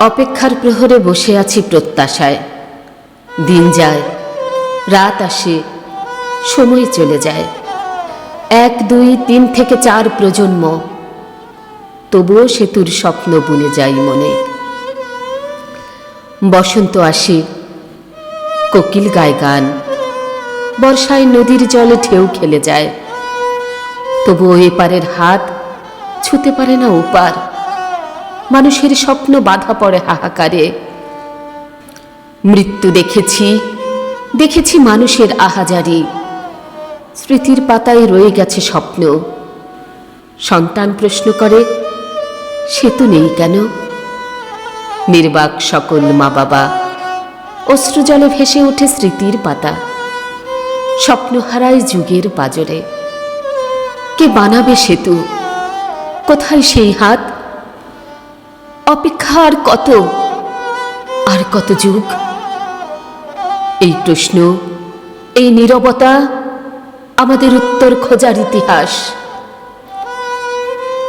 অপেক্ষার প্রহরে বসে আছি প্রত্যাশায়। দিন যায়, রাত আসে, সময় চলে যায়। এক, দুই, তিন থেকে চার প্রজন্ম, তবুও সেতুর স্বপ্ন বুনে যাই মনে। বসন্ত আসে, কোকিল গায় গান। বর্ষায় নদীর জলে ঢেউ খেলে যায়। তবুও এপারের হাত ছুতে পারে না ওপার। মানুষের স্বপ্ন বাধা পড়ে হাহাকারে। মৃত্যু দেখেছি দেখেছি মানুষের আহাজারি। স্মৃতির পাতায় রয়ে গেছে স্বপ্ন। সন্তান প্রশ্ন করে সেতু নেই কেন? নির্বাক সকল মা বাবা অশ্রুজলে ভেসে ওঠে স্মৃতির পাতা। স্বপ্ন হারায় যুগের পাজরে। কে বানাবে সেতু? কোথায় সেই হাত? অপেক্ষা আর কত? আর কত যুগ? এই প্রশ্ন, এই নীরবতা আমাদের উত্তর খোঁজার ইতিহাস।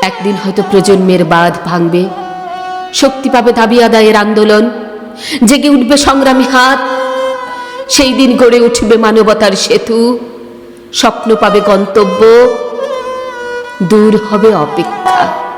একদিন হয়তো প্রজন্মের বাঁধ ভাঙবে, শক্তি পাবে দাবি আদায়ের আন্দোলন, জেগে উঠবে সংগ্রামী হাত, সেই দিন গড়ে উঠবে মানবতার সেতু, স্বপ্ন পাবে গন্তব্য, দূর হবে অপেক্ষা।